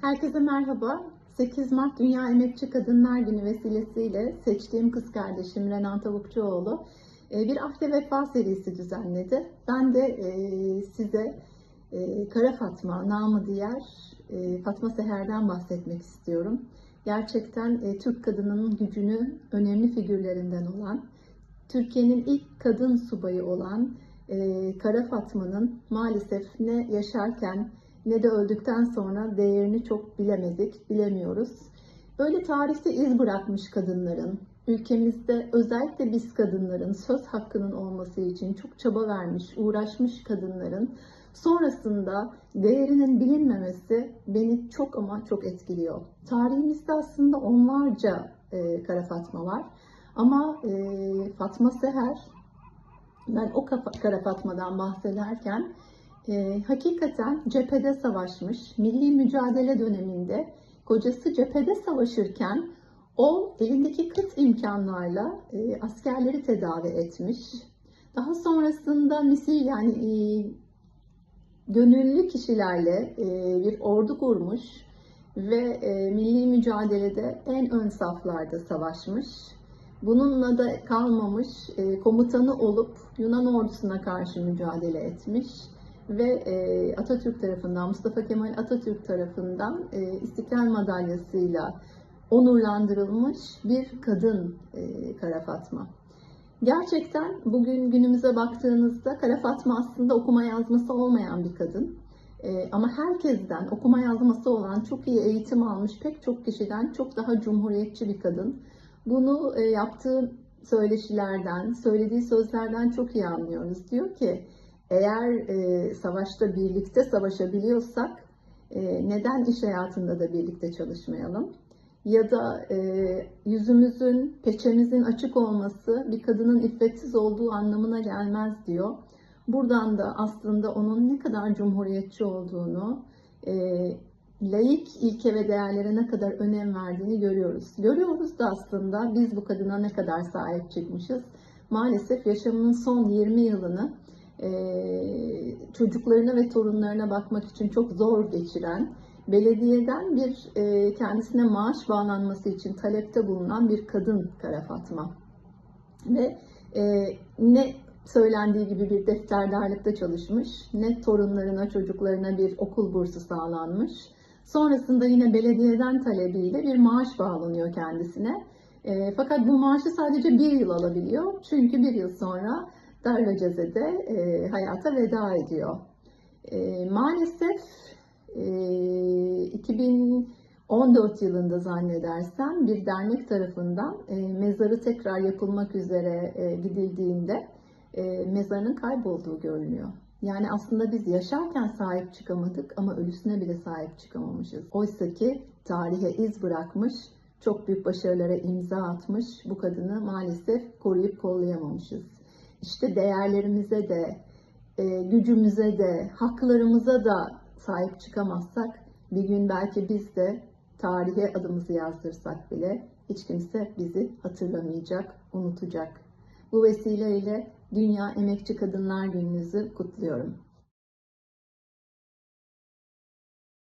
Herkese merhaba. 8 Mart Dünya Emekçi Kadınlar Günü vesilesiyle seçtiğim kız kardeşim Renan Tavukçuoğlu e, bir Ahde Vefa serisi düzenledi. Ben de e, size e, Kara Fatma, namı diğer Fatma Seher'den bahsetmek istiyorum. Gerçekten Türk kadının gücünü önemli figürlerinden olan, Türkiye'nin ilk kadın subayı olan Kara Fatma'nın maalesef ne yaşarken ne de öldükten sonra değerini çok bilemedik, bilemiyoruz. Böyle tarihte iz bırakmış kadınların, ülkemizde özellikle biz kadınların söz hakkının olması için çok çaba vermiş, uğraşmış kadınların sonrasında değerinin bilinmemesi beni çok ama çok etkiliyor. Tarihimizde aslında onlarca e, Kara Fatma var. Ama e, Fatma Seher, ben o Kara Fatma'dan bahsederken e, hakikaten cephede savaşmış, milli mücadele döneminde kocası cephede savaşırken o elindeki kıt imkanlarla e, askerleri tedavi etmiş. Daha sonrasında misil yani e, gönüllü kişilerle e, bir ordu kurmuş ve e, milli mücadelede en ön saflarda savaşmış. Bununla da kalmamış, e, komutanı olup Yunan ordusuna karşı mücadele etmiş ve e, Atatürk tarafından, Mustafa Kemal Atatürk tarafından e, İstiklal Madalyası'yla onurlandırılmış bir kadın e, Kara Fatma. Gerçekten bugün günümüze baktığınızda Kara Fatma aslında okuma yazması olmayan bir kadın. Ee, ama herkesten okuma yazması olan, çok iyi eğitim almış pek çok kişiden çok daha cumhuriyetçi bir kadın. Bunu e, yaptığı söyleşilerden, söylediği sözlerden çok iyi anlıyoruz. Diyor ki eğer e, savaşta birlikte savaşabiliyorsak e, neden iş hayatında da birlikte çalışmayalım? ya da e, yüzümüzün, peçemizin açık olması bir kadının iffetsiz olduğu anlamına gelmez diyor. Buradan da aslında onun ne kadar cumhuriyetçi olduğunu, e, laik ilke ve değerlere ne kadar önem verdiğini görüyoruz. Görüyoruz da aslında biz bu kadına ne kadar sahip çıkmışız. Maalesef yaşamının son 20 yılını çocuklarına ve torunlarına bakmak için çok zor geçiren, belediyeden bir e, kendisine maaş bağlanması için talepte bulunan bir kadın Kara Fatma. Ve e, ne söylendiği gibi bir defterdarlıkta çalışmış, ne torunlarına, çocuklarına bir okul bursu sağlanmış. Sonrasında yine belediyeden talebiyle bir maaş bağlanıyor kendisine. E, fakat bu maaşı sadece bir yıl alabiliyor. Çünkü bir yıl sonra Darülceze'de e, hayata veda ediyor. E, maalesef e, 2014 yılında zannedersem bir dernek tarafından e, mezarı tekrar yapılmak üzere e, gidildiğinde e, mezarının kaybolduğu görünüyor. Yani aslında biz yaşarken sahip çıkamadık ama ölüsüne bile sahip çıkamamışız. Oysa ki tarihe iz bırakmış, çok büyük başarılara imza atmış bu kadını maalesef koruyup kollayamamışız. İşte değerlerimize de, e, gücümüze de, haklarımıza da sahip çıkamazsak bir gün belki biz de tarihe adımızı yazdırsak bile hiç kimse bizi hatırlamayacak, unutacak. Bu vesileyle Dünya Emekçi Kadınlar Gününüzü kutluyorum.